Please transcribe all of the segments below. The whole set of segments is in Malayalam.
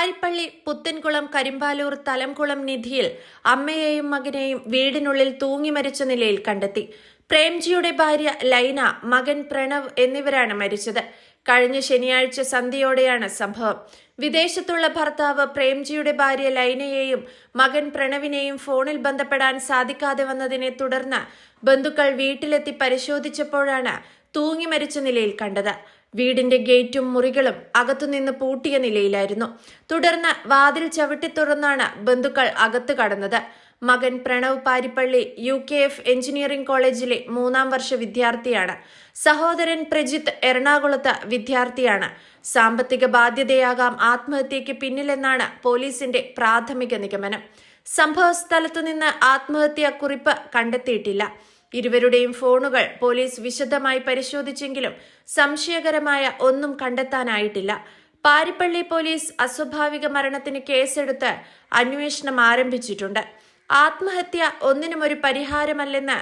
പാരിപ്പള്ളി പുത്തൻകുളം കരിമ്പാലൂർ തലംകുളം നിധിയിൽ അമ്മയെയും മകനെയും വീടിനുള്ളിൽ തൂങ്ങി മരിച്ച നിലയിൽ കണ്ടെത്തി. പ്രേംജിയുടെ ഭാര്യ ലൈന മകൻ പ്രണവ് എന്നിവരാണ് മരിച്ചത്. കഴിഞ്ഞ ശനിയാഴ്ച സന്ധ്യയോടെയാണ് സംഭവം. വിദേശത്തുള്ള ഭർത്താവ് പ്രേംജിയുടെ ഭാര്യ ലൈനയെയും മകൻ പ്രണവിനെയും ഫോണിൽ ബന്ധപ്പെടാൻ സാധിക്കാതെ വന്നതിനെ തുടർന്ന് ബന്ധുക്കൾ വീട്ടിലെത്തി പരിശോധിച്ചപ്പോഴാണ് തൂങ്ങി മരിച്ച നിലയിൽ കണ്ടത്. വീടിന്റെ ഗേറ്റും മുറികളും അകത്തുനിന്ന് പൂട്ടിയ നിലയിലായിരുന്നു. തുടർന്ന് വാതിൽ ചവിട്ടി തുറന്നാണ് ബന്ധുക്കൾ അകത്ത് കടന്നത്. മകൻ Pranav Paripally U K F engineering കോളേജിലെ മൂന്നാം വർഷ വിദ്യാർത്ഥിയാണ്. സഹോദരൻ പ്രജിത്ത് എറണാകുളത്ത് വിദ്യാർത്ഥിയാണ്. സാമ്പത്തിക ബാധ്യതയാകാം ആത്മഹത്യയ്ക്ക് പിന്നിലെന്നാണ് പോലീസിന്റെ പ്രാഥമിക നിഗമനം. സംഭവ സ്ഥലത്തു ആത്മഹത്യാ കുറിപ്പ് കണ്ടെത്തിയിട്ടില്ല. ഇരുവരുടെയും ഫോണുകൾ പോലീസ് വിശദമായി പരിശോധിച്ചെങ്കിലും സംശയകരമായ ഒന്നും കണ്ടെത്താനായിട്ടില്ല. പാരിപ്പള്ളി പോലീസ് അസ്വാഭാവിക മരണത്തിന് കേസെടുത്ത് അന്വേഷണം ആരംഭിച്ചിട്ടുണ്ട്. ആത്മഹത്യ ഒന്നിനും ഒരു പരിഹാരമല്ലെന്ന്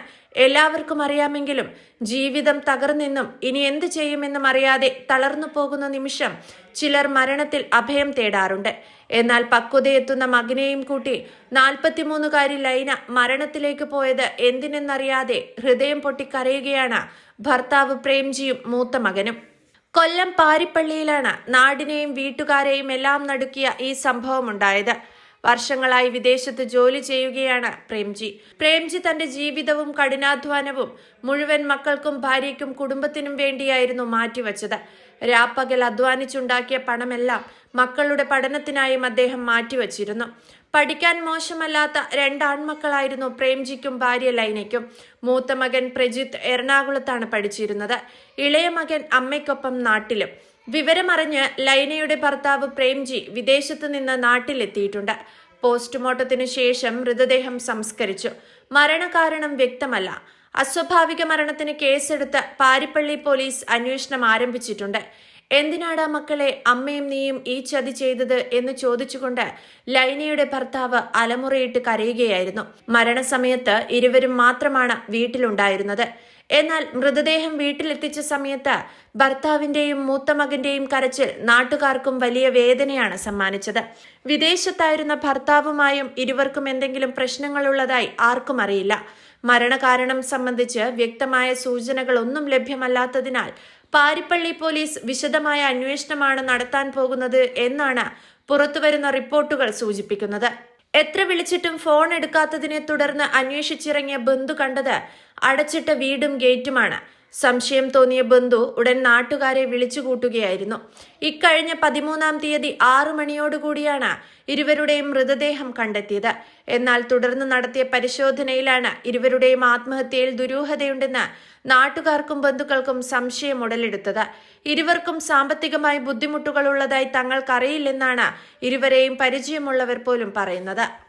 എല്ലാവർക്കും അറിയാമെങ്കിലും ജീവിതം തകർന്നെന്നും ഇനി എന്ത് ചെയ്യുമെന്നും അറിയാതെ തളർന്നു പോകുന്ന നിമിഷം ചിലർ മരണത്തിൽ അഭയം തേടാറുണ്ട്. എന്നാൽ പക്വതയെത്തുന്ന മകനെയും കൂട്ടി നാൽപ്പത്തിമൂന്നുകാരി ലൈന മരണത്തിലേക്ക് പോയത് എന്തിനെന്നറിയാതെ ഹൃദയം പൊട്ടിക്കരയുകയാണ് ഭർത്താവ് പ്രേംജിയും മൂത്ത മകനും. കൊല്ലം പാരിപ്പള്ളിയിലാണ് നാടിനെയും വീട്ടുകാരെയും എല്ലാം നടുക്കിയ ഈ സംഭവമുണ്ടായത്. വർഷങ്ങളായി വിദേശത്ത് ജോലി ചെയ്യുകയാണ് പ്രേംജി. പ്രേംജി തന്റെ ജീവിതവും കഠിനാധ്വാനവും മുഴുവൻ മക്കൾക്കും ഭാര്യയ്ക്കും കുടുംബത്തിനും വേണ്ടിയായിരുന്നു മാറ്റിവച്ചത്. രാപ്പകൽ അധ്വാനിച്ചുണ്ടാക്കിയ പണമെല്ലാം മക്കളുടെ പഠനത്തിനായും അദ്ദേഹം മാറ്റിവച്ചിരുന്നു. പഠിക്കാൻ മോശമല്ലാത്ത രണ്ട് ആൺമക്കളായിരുന്നു പ്രേംജിക്കും ഭാര്യ ലൈനയ്ക്കും. മൂത്ത മകൻ പ്രജിത്ത് എറണാകുളത്താണ് പഠിച്ചിരുന്നത്. ഇളയ മകൻ അമ്മയ്ക്കൊപ്പം നാട്ടിലും. വിവരമറിഞ്ഞ് ലൈനയുടെ ഭർത്താവ് പ്രേംജി വിദേശത്ത് നിന്ന് നാട്ടിലെത്തിയിട്ടുണ്ട്. പോസ്റ്റ്മോർട്ടത്തിനു ശേഷം മൃതദേഹം സംസ്കരിച്ചു. മരണകാരണം വ്യക്തമല്ല. അസ്വാഭാവിക മരണത്തിന് കേസെടുത്ത് പാരിപ്പള്ളി പോലീസ് അന്വേഷണം ആരംഭിച്ചിട്ടുണ്ട്. എന്തിനാടാ മക്കളെ അമ്മയും നീയും ഈ ചതി ചെയ്തത് എന്ന് ചോദിച്ചുകൊണ്ട് ലൈനയുടെ ഭർത്താവ് അലമുറയിട്ട് കരയുകയായിരുന്നു. മരണസമയത്ത് ഇരുവരും മാത്രമാണ് വീട്ടിലുണ്ടായിരുന്നത്. എന്നാൽ മൃതദേഹം വീട്ടിലെത്തിച്ച സമയത്ത് ഭർത്താവിന്റെയും മൂത്ത മകന്റെയും കരച്ചിൽ നാട്ടുകാർക്കും വലിയ വേദനയാണ് സമ്മാനിച്ചത്. വിദേശത്തായിരുന്ന ഭർത്താവുമായും ഇരുവർക്കും എന്തെങ്കിലും പ്രശ്നങ്ങളുള്ളതായി ആർക്കും അറിയില്ല. മരണകാരണം സംബന്ധിച്ച് വ്യക്തമായ സൂചനകളൊന്നും ലഭ്യമല്ലാത്തതിനാൽ പാരിപ്പള്ളി പോലീസ് വിശദമായ അന്വേഷണമാണ് നടത്താൻ പോകുന്നത് എന്നാണ് പുറത്തുവരുന്ന റിപ്പോർട്ടുകൾ സൂചിപ്പിക്കുന്നത്. എത്ര വിളിച്ചിട്ടും ഫോൺ എടുക്കാത്തതിനെ തുടർന്ന് അന്വേഷിച്ചിറങ്ങിയ ബന്ധു കണ്ടത് അടച്ചിട്ട വീടും ഗേറ്റുമാണ്. സംശയം തോന്നിയ ബന്ധു ഉടൻ നാട്ടുകാരെ വിളിച്ചുകൂട്ടുകയായിരുന്നു. ഇക്കഴിഞ്ഞ പതിമൂന്നാം തീയതി ആറു മണിയോടുകൂടിയാണ് ഇരുവരുടെയും മൃതദേഹം കണ്ടെത്തിയത്. എന്നാൽ തുടർന്ന് നടത്തിയ പരിശോധനയിലാണ് ഇരുവരുടെയും ആത്മഹത്യയിൽ ദുരൂഹതയുണ്ടെന്ന് നാട്ടുകാർക്കും ബന്ധുക്കൾക്കും സംശയം ഉടലെടുത്തത്. ഇരുവർക്കും സാമ്പത്തികമായി ബുദ്ധിമുട്ടുകൾ ഉള്ളതായി തങ്ങൾക്കറിയില്ലെന്നാണ് ഇരുവരെയും പരിചയമുള്ളവർ പോലും പറയുന്നത്.